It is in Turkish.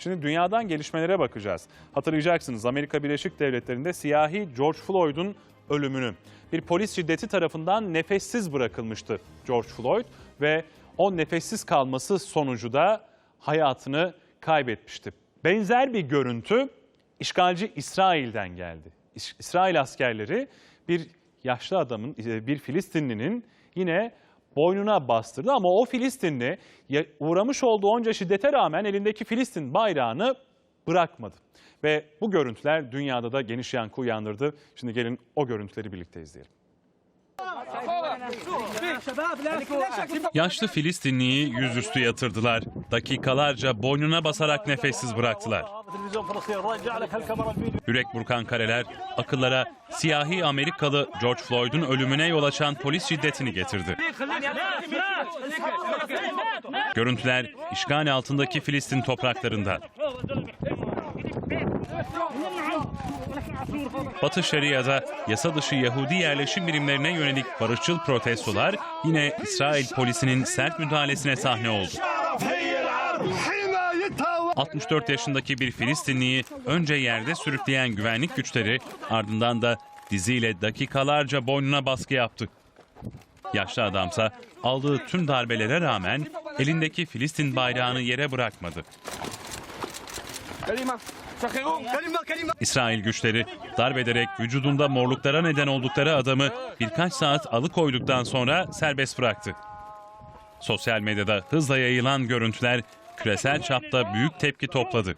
Şimdi dünyadan gelişmelere bakacağız. Hatırlayacaksınız Amerika Birleşik Devletleri'nde siyahi George Floyd'un ölümünü. Bir polis şiddeti tarafından nefessiz bırakılmıştı George Floyd ve o nefessiz kalması sonucu da hayatını kaybetmişti. Benzer bir görüntü işgalci İsrail'den geldi. İs- İsrail askerleri bir yaşlı adamın, bir Filistinlinin yine boynuna bastırdı ama o Filistinli uğramış olduğu onca şiddete rağmen elindeki Filistin bayrağını bırakmadı. Ve bu görüntüler dünyada da geniş yankı uyandırdı. Şimdi gelin o görüntüleri birlikte izleyelim. Yaşlı Filistinliyi yüzüstü yatırdılar. Dakikalarca boynuna basarak nefessiz bıraktılar. Yürek burkan kareler akıllara siyahi Amerikalı George Floyd'un ölümüne yol açan polis şiddetini getirdi. Görüntüler işgal altındaki Filistin topraklarından. Batı Şeria'da yasa dışı Yahudi yerleşim birimlerine yönelik barışçıl protestolar yine İsrail polisinin sert müdahalesine sahne oldu. 64 yaşındaki bir Filistinliyi önce yerde sürükleyen güvenlik güçleri ardından da diziyle dakikalarca boynuna baskı yaptı. Yaşlı adamsa aldığı tüm darbelere rağmen elindeki Filistin bayrağını yere bırakmadı. İsrail güçleri darbederek vücudunda morluklara neden oldukları adamı birkaç saat alıkoyduktan sonra serbest bıraktı. Sosyal medyada hızla yayılan görüntüler küresel çapta büyük tepki topladı.